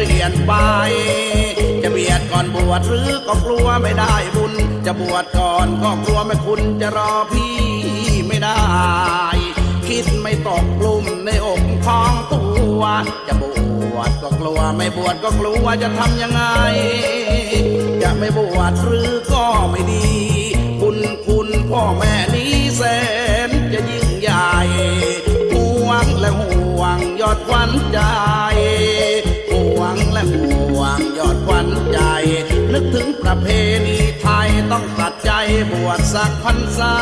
จะเปลี่ยนไป จะเบียดก่อนบวชหรือก็กลัวไม่ได้บุญ จะบวชก่อนก็กลัวไม่คุณจะรอพี่ไม่ได้ คิดไม่ตกกลุ่มในอกของตัว จะบวชก็กลัวไม่บวชก็กลัวจะทำยังไง จะไม่บวชหรือก็ไม่ดี คุณคุณพ่อแม่ บวชสักพรรษา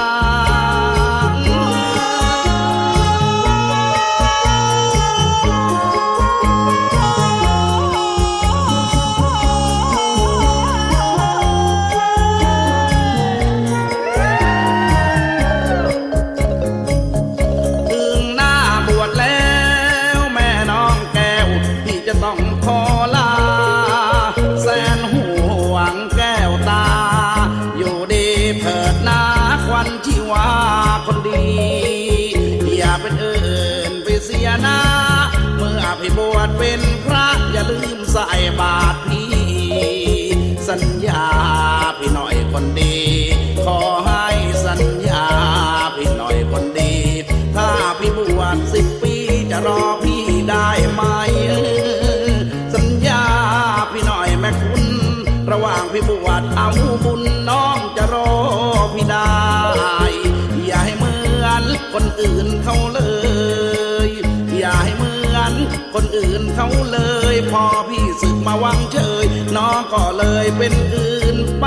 บวชเป็นพระอย่าลืมใส่บาตรพี่สัญญา เขาเลย พอพี่ศึกมาวังเฉย น้องก็เลยเป็นอื่นไป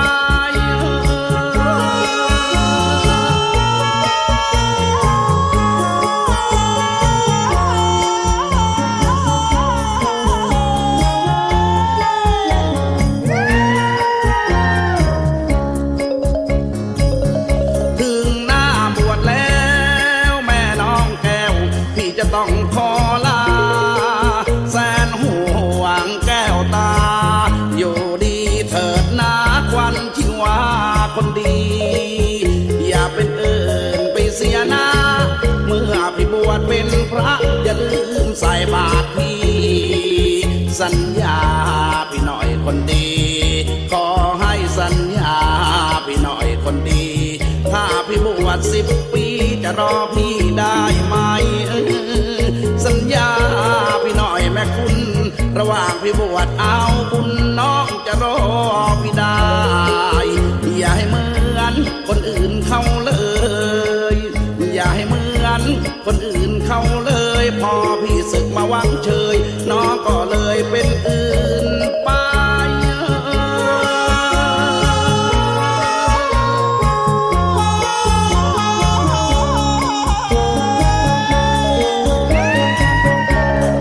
ถึงหน้าบวชแล้วแม่น้องแก้วพี่จะต้องขอลา เป็นพระอย่าลืมใส่บาตรพี่ สัญญาพี่หน่อยคนดี ขอให้สัญญาพี่หน่อยคนดี ถ้าพี่บวชสิบปีจะรอพี่ได้ไหม สัญญาพี่หน่อยแม่คุณ ระหว่างพี่บวชเอาบุญน้องจะรอพี่ได้ อย่าให้เหมือนคนอื่น มาวังเฉย น้องก็เลยเป็นอื่นไป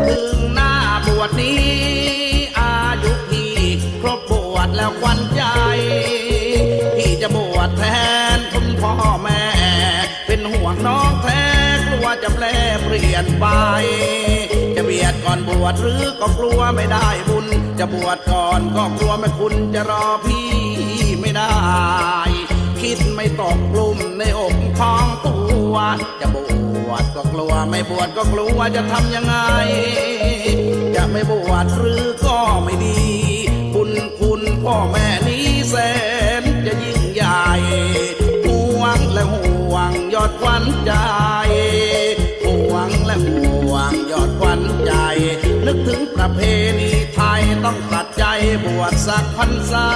ถึงหน้าบวชนี้อายุพี่ครบบวชแล้วควันใจพี่จะบวชแทนคุณพ่อแม่ เป็นห่วงน้องแท้กลัวจะแปลเปลี่ยนไป ก่อนบวชหรือก็กลัวไม่ได้บุญ จะบวชก่อนก็กลัวไม่คุณจะรอพี่ไม่ได้ คิดไม่ตกกลุ่มในอกของตัวจะบวชก็กลัวไม่บวชก็กลัวจะทำยังไง จะไม่บวชหรือก็ไม่ดี บุญคุณพ่อแม่นี้แส บวชสักพรรษา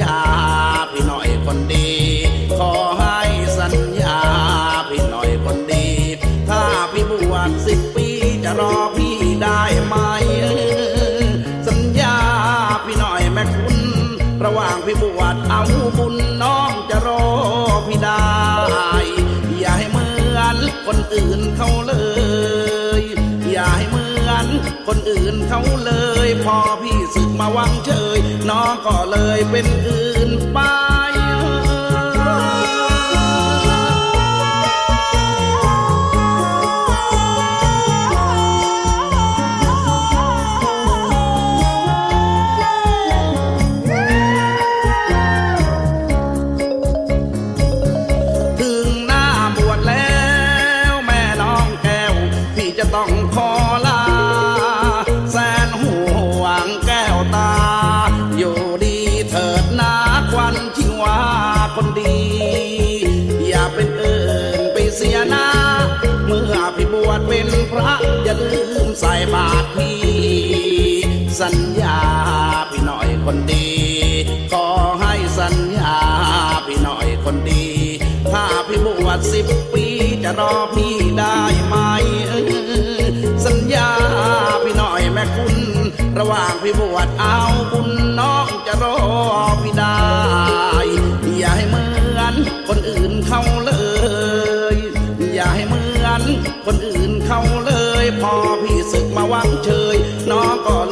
ญาพี่หน่อยคนดี ขอให้สัญญาพี่หน่อยคนดี ถ้าพี่บวชสิบปีจะรอพี่ได้ไหม สัญญาพี่หน่อยแม่คุณ ระหว่างพี่บวชเอาบุญน้องจะรอพี่ได้ อย่าให้เหมือนคนอื่นเขาเลย อย่าให้เหมือนคนอื่นเขาเลย พอพี่ศึกมาวังเจอ น้องก็เลยเป็นอื่น บาทนี้ สัญญาพี่หน่อยคนดี ขอให้สัญญาพี่หน่อยคนดี ถ้าพี่บวชสิบปีจะรอพี่ได้ไหม สัญญาพี่หน่อยแม่คุณ ระหว่างพี่บวชเอาบุญน้องจะรอพี่ได้ อย่าให้เหมือนคนอื่นเขาเลย อย่าให้เหมือนคนอื่นเขา trời nó còn